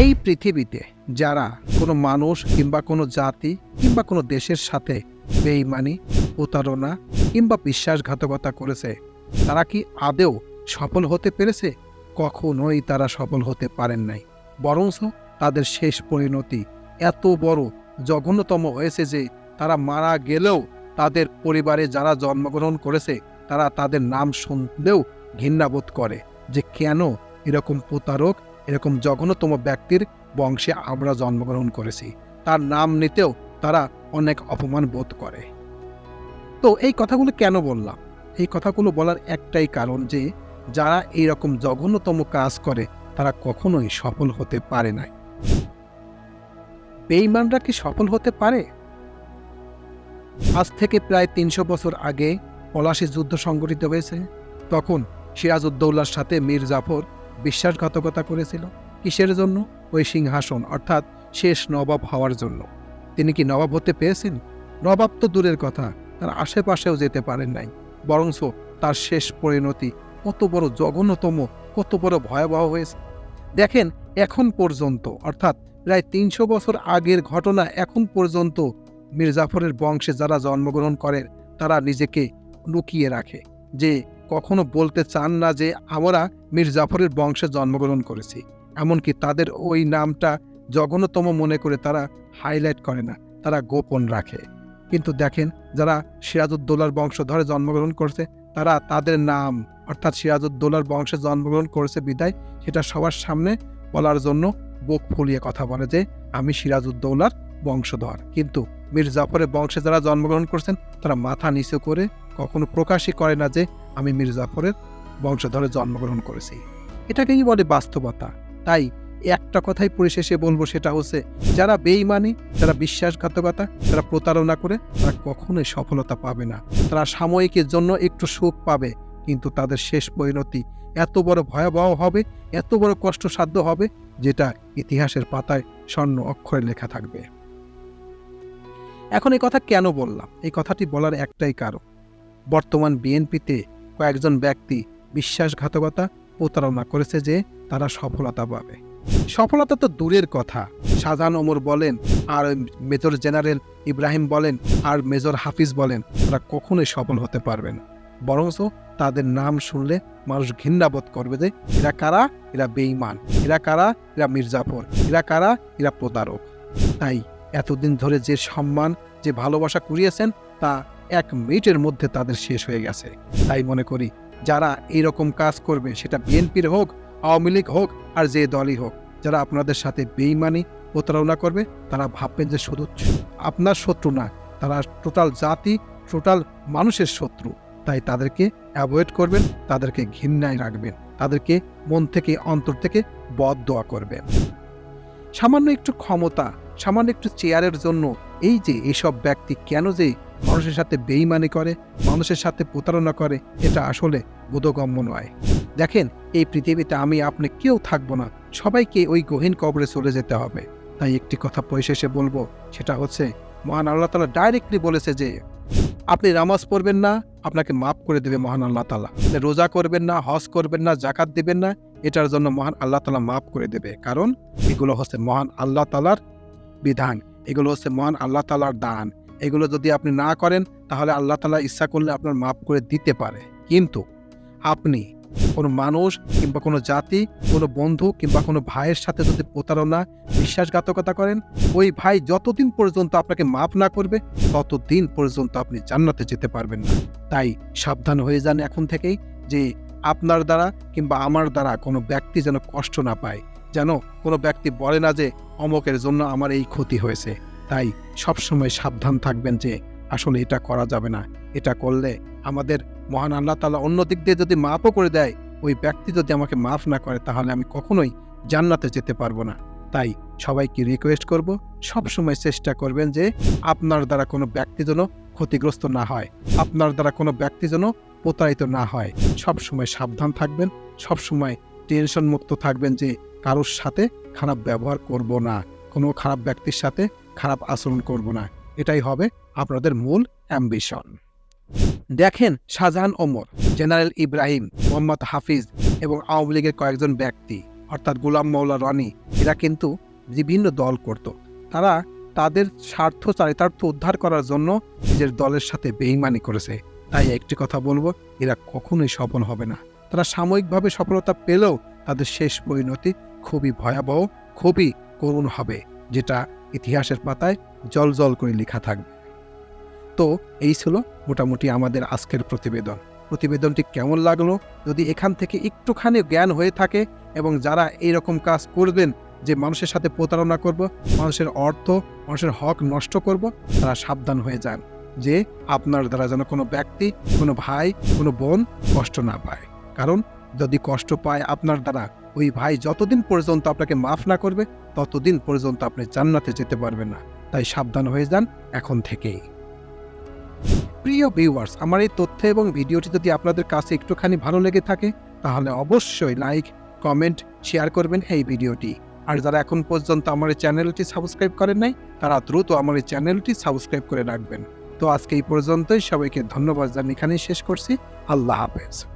এই পৃথিবীতে যারা কোনো মানুষ কিংবা কোনো জাতি কিংবা কোনো দেশের সাথে বেইমানি প্রতারণা কিংবা বিশ্বাসঘাতকতা করেছে, তারা কি আদেও সফল হতে পেরেছে? কখনোই তারা সফল হতে পারেন নাই। বরঞ্চ তাদের শেষ পরিণতি এত বড় জঘন্যতম হয়েছে যে তারা মারা গেলেও তাদের পরিবারে যারা জন্মগ্রহণ করেছে, তারা তাদের নাম শুনলেও ঘৃণাবোধ করে যে কেন এরকম প্রতারক এরকম জঘন্যতম ব্যক্তির বংশে আমরা জন্মগ্রহণ করেছি। তার নাম নিতেও তারা অনেক অপমান বোধ করে। তো এই কথাগুলো কেন বললাম? এই কথাগুলো বলার একটাই কারণ যে, যারা এই রকম জঘন্যতম কাজ করে, তারা কখনোই সফল হতে পারে না। বেইমানরা কি সফল হতে পারে? আজ থেকে প্রায় তিনশো বছর আগে পলাশী যুদ্ধ সংগঠিত হয়েছে। তখন সিরাজউদ্দৌলার সাথে মীর জাফর বিশ্বাসঘাতকতা করেছিল কিসের জন্য? ওই সিংহাসন, অর্থাৎ শেষ নবাব হওয়ার জন্য। তিনি কি নবাব হতে পেয়েছেন? নবাব তো দূরের কথা, তার আশেপাশেও যেতে পারেন নাই। বরঞ্চ তার শেষ পরিণতি কত বড় জঘন্যতম, কত বড় ভয়াবহ হয়েছে। দেখেন, এখন পর্যন্ত, অর্থাৎ প্রায় তিনশো বছর আগের ঘটনা এখন পর্যন্ত মির্জাফরের বংশে যারা জন্মগ্রহণ করেন তারা নিজেকে লুকিয়ে রাখে। যে কখনো বলতে চান না যে আমরা মির্জাফরের বংশে জন্মগ্রহণ করেছি, এমনকি তাদের ওই নামটা জঘন্যতম মনে করে তারা হাইলাইট করে না, তারা গোপন রাখে। কিন্তু দেখেন, যারা সিরাজউদ্দৌলার বংশধরে জন্মগ্রহণ করছে, তারা তাদের নাম, অর্থাৎ সিরাজউদ্দৌলার বংশে জন্মগ্রহণ করেছে বিদায়, সেটা সবার সামনে বলার জন্য বুক ফুলিয়ে কথা বলে যে, আমি সিরাজউদ্দৌলার বংশধর। কিন্তু মীর জাফরের বংশে যারা জন্মগ্রহণ করছেন, তারা মাথা নিচু করে কখনো প্রকাশই করে না যে আমি মীর জাফরের বংশধরে জন্মগ্রহণ করেছি। এটাকেই বলে বাস্তবতা। তাই একটা কথাই পরিশেষে বলব, সেটা হচ্ছে যারা বেইমানি যারা বিশ্বাসঘাতকতা, যারা প্রতারণা করে, তারা কখনোই সফলতা পাবে না। তারা সাময়িকের জন্য একটু সুখ পাবে, কিন্তু তাদের শেষ পরিণতি এত বড় ভয়াবহ হবে, এত বড় কষ্টসাধ্য হবে, যেটা ইতিহাসের পাতায় স্বর্ণ অক্ষরে লেখা থাকবে। এখন এই কথা কেন বললাম? এই কথাটি বলার একটাই কারণ। বর্তমান বিএনপিতে কয়েকজন ব্যক্তি বিশ্বাসঘাতকতা প্রতারণা করেছে যে তারা সফলতা পাবে। সফলতা তো দূরের কথা। শাহজাহান ওমর বলেন, আর মেজর জেনারেল ইব্রাহিম বলেন, আর মেজর হাফিজ বলেন, তারা কখনোই সফল হতে পারবে না। বরঞ্চ তাদের নাম শুনলে মানুষ ঘৃণাবোধ করবে যে, এরা কারা? এরা বেঈমান। এরা কারা? এরা মির্জাফর। এরা কারা? এরা প্রতারক। তাই এতদিন ধরে যে সম্মান, যে ভালোবাসা কুড়িয়েছেন, তা এক মিনিটের মধ্যে তাদের শেষ হয়ে গেছে। তাই মনে করি, যারা এইরকম কাজ করবে, সেটা বিএনপির হোক, আওয়ামী লীগ হোক, আর যে দলই হোক, যারা আপনাদের সাথে বেইমানি প্রতারণা করবে, তারা ভাববেন যে শুধু আপনার শত্রু না, তারা টোটাল জাতি, টোটাল মানুষের শত্রু। তাই তাদেরকে অ্যাভয়েড করবেন, তাদেরকে ঘৃণায় রাখবেন, তাদেরকে মন থেকে, অন্তর থেকে বদ দোয়া করবেন। সামান্য একটু ক্ষমতা, সামান্য একটু চেয়ারের জন্য, এই যে এইসব ব্যক্তি কেন যে মানুষের সাথে বেইমানি করে, মানুষের সাথে প্রতারণা করে, এটা আসলে বোধগম্য নয়। দেখেন, এই পৃথিবীতে আমি, আপনি কেউ থাকব না। সবাইকে ওই গহীন কবরে চলে যেতে হবে। তাই একটি কথা পরিশেষে বলব, সেটা হচ্ছে, মহান আল্লাহ তালা ডাইরেক্টলি বলেছে যে, আপনি নামাজ পড়বেন না, আপনাকে মাফ করে দেবে মহান আল্লাহ তালা। রোজা করবেন না, হজ করবেন না, জাকাত দিবেন না, এটার জন্য মহান আল্লাহ তালা মাফ করে দেবে। কারণ, এগুলো হচ্ছে মহান আল্লাহ তালার বিধান। এগুলো হচ্ছে মহান আল্লাহ তালার দান। এগুলো যদি আপনি না করেন, তাহলে আল্লাহ তালা ইচ্ছা করলে আপনার মাফ করে দিতে পারে। কিন্তু আপনি কোনো মানুষ কিংবা কোনো জাতি, কোনো বন্ধু কিংবা কোনো ভাইয়ের সাথে যদি প্রতারণা, বিশ্বাসঘাতকতা করেন, ওই ভাই যতদিন পর্যন্ত আপনাকে মাফ না করবে, ততদিন পর্যন্ত আপনি জান্নাতে যেতে পারবেন না। তাই সাবধান হয়ে যান এখন থেকেই যে আপনার দ্বারা কিংবা আমার দ্বারা কোনো ব্যক্তি যেন কষ্ট না পায়। যেন কোনো ব্যক্তি বলে না যে, অমকের জন্য আমার এই ক্ষতি হয়েছে। তাই সবসময় সাবধান থাকবেন যে আসলে এটা করা যাবে না। এটা করলে আমাদের মহান আল্লাহ তালা অন্য দিক দিয়ে যদি মাফও করে দেয়, ওই ব্যক্তি যদি আমাকে মাফ না করে, তাহলে আমি কখনোই জান্নাতে যেতে পারব না। তাই সবাইকে রিকোয়েস্ট করব, সবসময় চেষ্টা করবেন যে আপনার দ্বারা কোনো ব্যক্তি যেন ক্ষতিগ্রস্ত না হয়, আপনার দ্বারা কোনো ব্যক্তি যেন প্রতারিত না হয়। সবসময় সাবধান থাকবেন, সবসময় টেনশন মুক্ত থাকবেন যে কারোর সাথে খারাপ ব্যবহার করব না। কোনো খারাপ ব্যক্তির সাথে খারাপ আচরণ করব না। এটাই হবে আপনাদের মূল অ্যাম্বিশন। দেখেন শাহজাহান ওমর, জেনারেল ইব্রাহিম, মোহাম্মদ হাফিজ এবং আওয়ামী লীগের কয়েকজন ব্যক্তি, অর্থাৎ গোলাম মৌলা রানী, এরা কিন্তু বিভিন্ন দল করত। তারা তাদের স্বার্থ চারিতার্থ উদ্ধার করার জন্য নিজের দলের সাথে বেইমানি করেছে। তাই একটি কথা বলব, এরা কখনোই সফল হবে না। তারা সাময়িকভাবে সফলতা পেলেও তাদের শেষ পরিণতি খুবই ভয়াবহ, খুবই করুণ হবে, যেটা ইতিহাসের পাতায় জল জল করে লেখা থাকবে। তো এই ছিল মোটামুটি আমাদের আজকের প্রতিবেদন। প্রতিবেদনটি কেমন লাগল? যদি এখান থেকে একটুখানি জ্ঞান হয়ে থাকে এবং যারা এইরকম কাজ করবেন যে মানুষের সাথে প্রতারণা করব, মানুষের অর্থ, মানুষের হক নষ্ট করব, তারা সাবধান হয়ে যান যে আপনার দ্বারা যেন কোনো ব্যক্তি, কোনো ভাই, কোনো বোন কষ্ট না পায়। কারণ যদি কষ্ট পায় আপনার দ্বারা ওই ভাই যতদিন পর্যন্ত আপনাকে মাফ না করবে, ততদিন পর্যন্ত আপনি জান্নাতে যেতে পারবেন না। তাই সাবধান হয়ে যান এখন থেকেই। প্রিয় ভিউয়ার্স আমার এই তথ্য এবং ভিডিওটি যদি আপনাদের কাছে একটুখানি ভালো লেগে থাকে, তাহলে অবশ্যই লাইক কমেন্ট শেয়ার করবেন এই ভিডিওটি। আর যারা এখন পর্যন্ত আমার এই চ্যানেলটি সাবস্ক্রাইব করেন নাই, তারা দ্রুত আমার এই চ্যানেলটি সাবস্ক্রাইব করে রাখবেন। তো আজকে এই পর্যন্তই, সবাইকে ধন্যবাদ জানিয়ে এখানেই শেষ করছি। আল্লাহ হাফেজ।